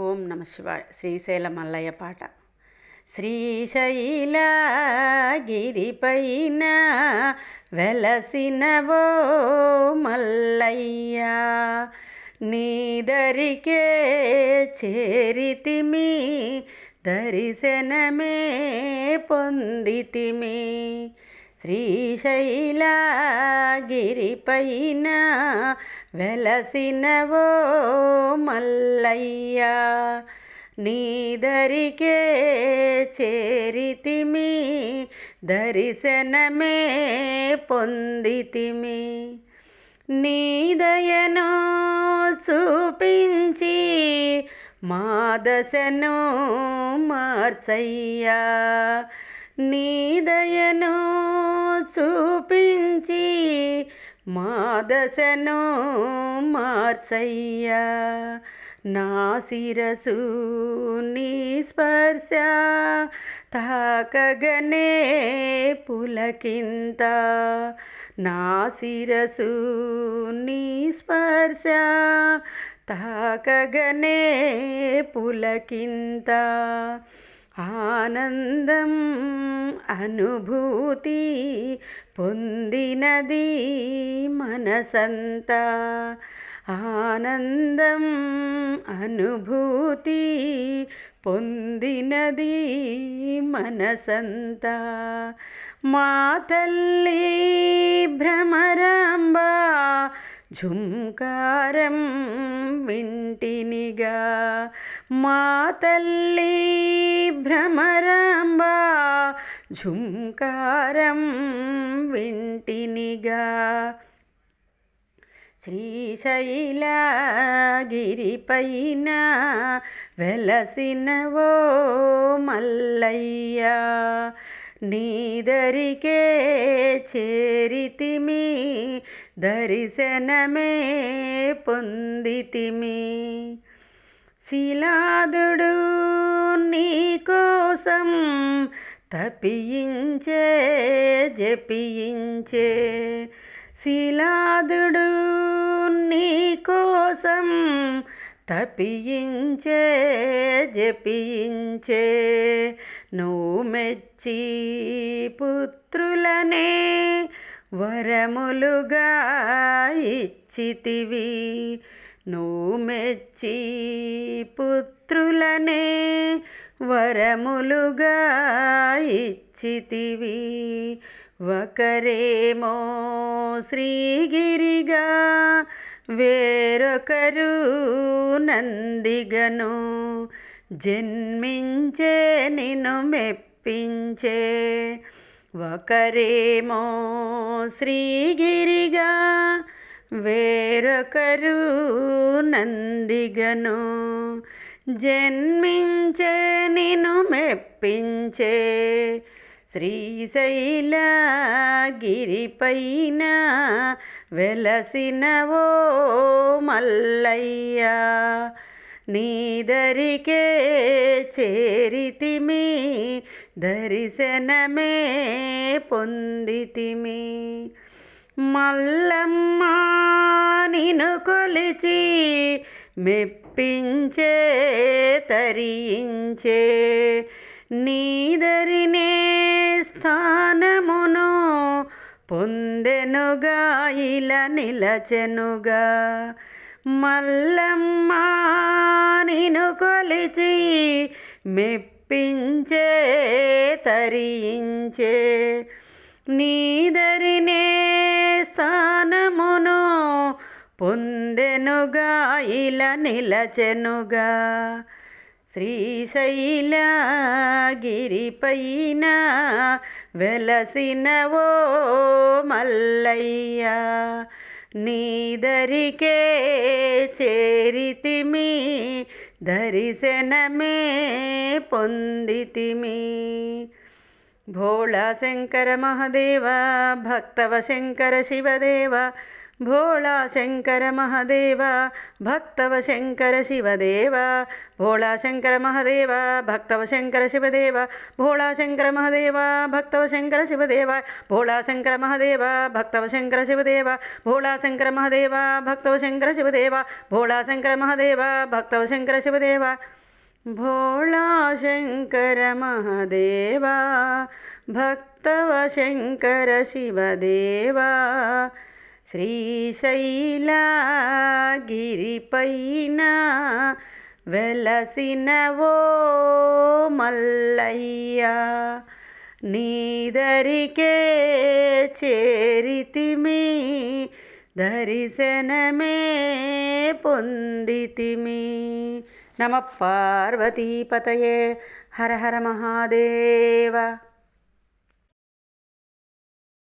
ఓం నమ శివాయ. శ్రీశైల మల్లయ్య పాట. శ్రీశైల గిరిపైన వెలసినవో మల్లయ్య నీదరికే చేరితిమి దర్శనమే పొందితిమి. శ్రీశైల గిరిపైన వెలసినవో మల్లయ్య నీదరికే చేరితిమి దర్శనమే పొందితిమి నీదయను చూపించి మా దశను మార్చయ్యా నీదయను చూపించి మా దశను మార్చయ్యా. నా శిరసు నీ స్పర్శ తాకగనే పులకింత. నా శిరసు నీ స్పర్శ తాకగనే పులకింత. ఆనందం అనుభూతి పొందినది మనసంతా. ఆనందం అనుభూతి పొందినది మనసంతా. మా తల్లి భ్రమరాంబా ఝుంకారం వింటినిగా. మా తల్లి భ్రమరాంబ ఝుంకారం వింటినిగా. శ్రీశైలగిరిపైన వెలసినవో మల్లయ్య నీదరికే చేరితిమి. దర్శనమే పొందితిమి. శిలాదుడు నీ కోసం తపించే జపించే శిలాదుడు నీ కోసం తపించే జపించే నువ్వు మెచ్చి పుత్రులనే వరములుగా ఇచ్చితివి. నువ్వు మెచ్చి పుత్రులనే వరములుగా ఇచ్చితివి. ఒకరేమో శ్రీగిరిగా వేరొకరు నందిగను. జన్మించే నిన్ను మెప్పించే ఒకరేమో శ్రీగిరిగా వేరొకరు నందిగను. జన్మించే నిను మెప్పించే శ్రీశైల గిరిపైన వెలసినవో మల్లయ్య. నీదరికే చేరితిమి దర్శనమే పొందితిమి. మల్లమ్మ నిను కొలిచి మెప్పించే తరించే నీదరినే స్థానమును పొందెనుగా ఇలా నిలచెనుగా. మల్లమ్మ నిను కొలిచి మెప్పించే తరించే నీదరినే స్థానమును పొందెనుగా ఇలా నిలచెనుగా. శ్రీశైల గిరిపైన వెలసినవో మల్లయ్య నీదరికే చేరితిమి धन मे पुति मे भोळाशङ्करमहादेव भक्तवशङ्करशिवदेव भोळा शङ्कर महदेव भक्तव शङ्कर शिवदेव भोळा शङ्कर महदेव भक्तव शङ्कर शिवदेव भोळा शङ्कर महदेव भक्तव शङ्कर शिवदेव भोळा शङ्कर महदेव भक्तव शङ्कर शिवदेव भोळा शङ्कर महदेव भक्तव शङ्कर शिवदेव भोलाशङ्करमहादेव शङ्कर महदेव भक्तव शङ्कर शिवदेव भोलाशङ्करमहादेव शङ्कर भोलाशङ्करमहादेव भक्तव शङ्कर शिवदेवा శ్రీశైలగిరిపైన వెలసినవో మల్లయ్య నీదరికే చేరితిమి దర్శనమే పొందితిమి. నమ పార్వతీపతయే హర హర మహాదేవ.